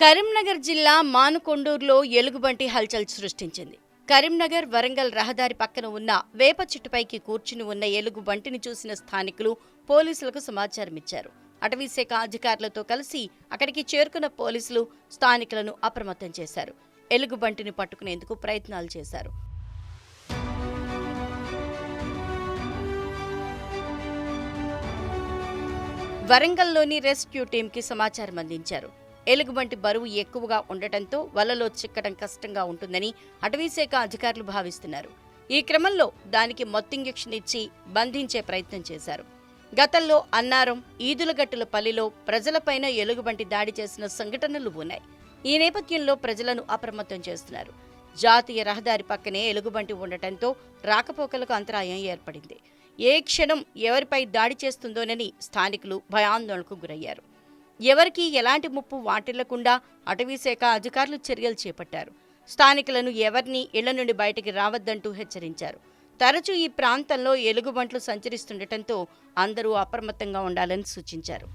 కరీంనగర్ జిల్లా మానుకొండూరులో ఎలుగుబంటి హల్చల్ సృష్టించింది. కరీంనగర్ వరంగల్ రహదారి పక్కన ఉన్న వేప చెట్టుపైకి కూర్చుని ఉన్న ఎలుగుబంటిని చూసిన స్థానికులు పోలీసులకు సమాచారం ఇచ్చారు. అటవీశాఖ అధికారులతో కలిసి అక్కడికి చేరుకున్న పోలీసులు స్థానికులను అప్రమత్తం చేశారు. ఎలుగుబంటిని పట్టుకునేందుకు ప్రయత్నాలు చేశారు. వరంగల్లోని రెస్క్యూ టీంకి సమాచారం అందించారు. ఎలుగుబంటి బరువు ఎక్కువగా ఉండటంతో వలలో చిక్కడం కష్టంగా ఉంటుందని అటవీశాఖ అధికారులు భావిస్తున్నారు. ఈ క్రమంలో దానికి మొత్తింజక్షన్ ఇచ్చి బంధించే ప్రయత్నం చేశారు. గతంలో అన్నారం ఈదులగట్టుల పల్లిలో ప్రజలపైన ఎలుగుబంటి దాడి చేసిన సంఘటనలు ఉన్నాయి. ఈ నేపథ్యంలో ప్రజలను అప్రమత్తం చేస్తున్నారు. జాతీయ రహదారి పక్కనే ఎలుగుబంటి ఉండటంతో రాకపోకలకు అంతరాయం ఏర్పడింది. ఏ క్షణం ఎవరిపై దాడి చేస్తుందోనని స్థానికులు భయాందోళనకు గురయ్యారు. ఎవరికీ ఎలాంటి ముప్పు వాటిల్లకుండా అటవీశాఖ అధికారులు చర్యలు చేపట్టారు. స్థానికులను ఎవరిని ఇళ్ళ నుండి బయటికి రావద్దంటూ హెచ్చరించారు. తరచూ ఈ ప్రాంతంలో ఎలుగుబంట్లు సంచరిస్తుండటంతో అందరూ అప్రమత్తంగా ఉండాలని సూచించారు.